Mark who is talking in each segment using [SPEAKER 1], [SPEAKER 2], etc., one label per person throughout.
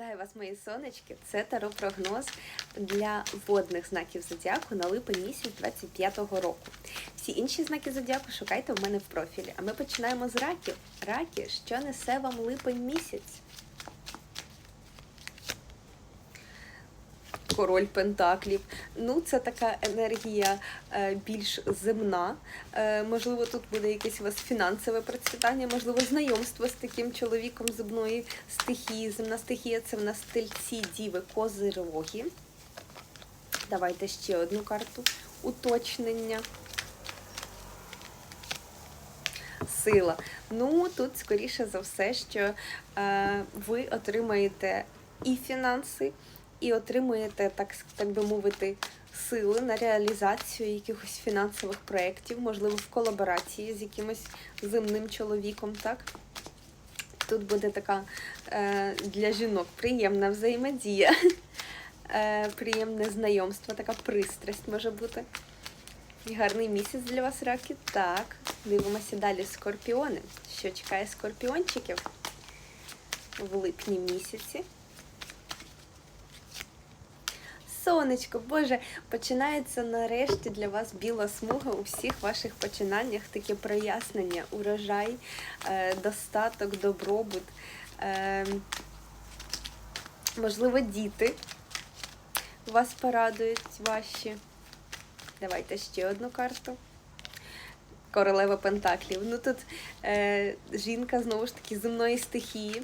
[SPEAKER 1] Вітаю вас, мої сонечки! Це таро прогноз для водних знаків зодіаку на липень місяць 25-го року. Всі інші знаки зодіаку шукайте в мене в профілі. А ми починаємо з раків. Раки, що несе вам липень місяць? Король Пентаклів. Ну, це така енергія е, більш земна. Е, можливо, тут буде якесь у вас фінансове процвітання, можливо, знайомство з таким чоловіком земної стихії. Земна стихія це в нас тельці, діви, козироги. Давайте ще одну карту. Уточнення. Сила. Ну, тут, скоріше за все, що е, ви отримаєте і фінанси, і отримуєте, так, так би мовити, сили на реалізацію якихось фінансових проєктів, можливо, в колаборації з якимось земним чоловіком, так? Тут буде така е, для жінок приємна взаємодія, е, приємне знайомство, така пристрасть може бути. Гарний місяць для вас, раки. Так, дивимося далі скорпіони. Що чекає скорпіончиків в липні місяці? Сонечко, Боже, починається нарешті для вас біла смуга у всіх ваших починаннях, таке прояснення, урожай, е, достаток, добробут. Е, можливо, діти вас порадують ваші. Давайте ще одну карту. Королева Пентаклів. Ну тут е, жінка знову ж таки земної стихії.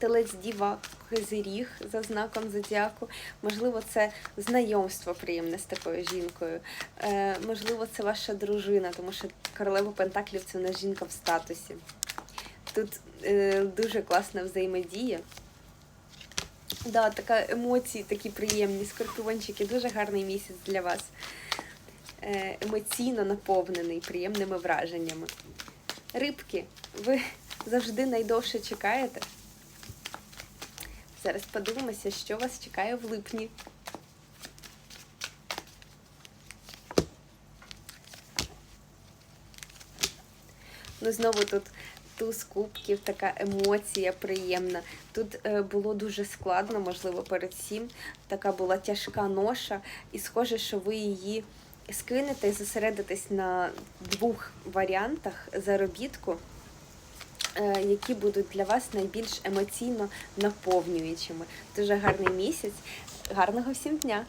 [SPEAKER 1] Телець діва Козиріг за знаком зодіаку. Можливо, це знайомство приємне з такою жінкою. Е, можливо, це ваша дружина, тому що королева Пентаклів це нас жінка в статусі. Тут е, дуже класна взаємодія. Да, така емоції такі приємні, скорпіончики, дуже гарний місяць для вас. Е, емоційно наповнений приємними враженнями. Рибки, ви завжди найдовше чекаєте. Зараз подивимося, що вас чекає в липні. Ну, знову тут туз кубків, така емоція приємна. Тут е, було дуже складно, можливо, перед цим. Така була тяжка ноша, і схоже, що ви її скинете і зосередитесь на двох варіантах заробітку, які будуть для вас найбільш емоційно наповнюючими. Дуже гарний місяць. Гарного всім дня!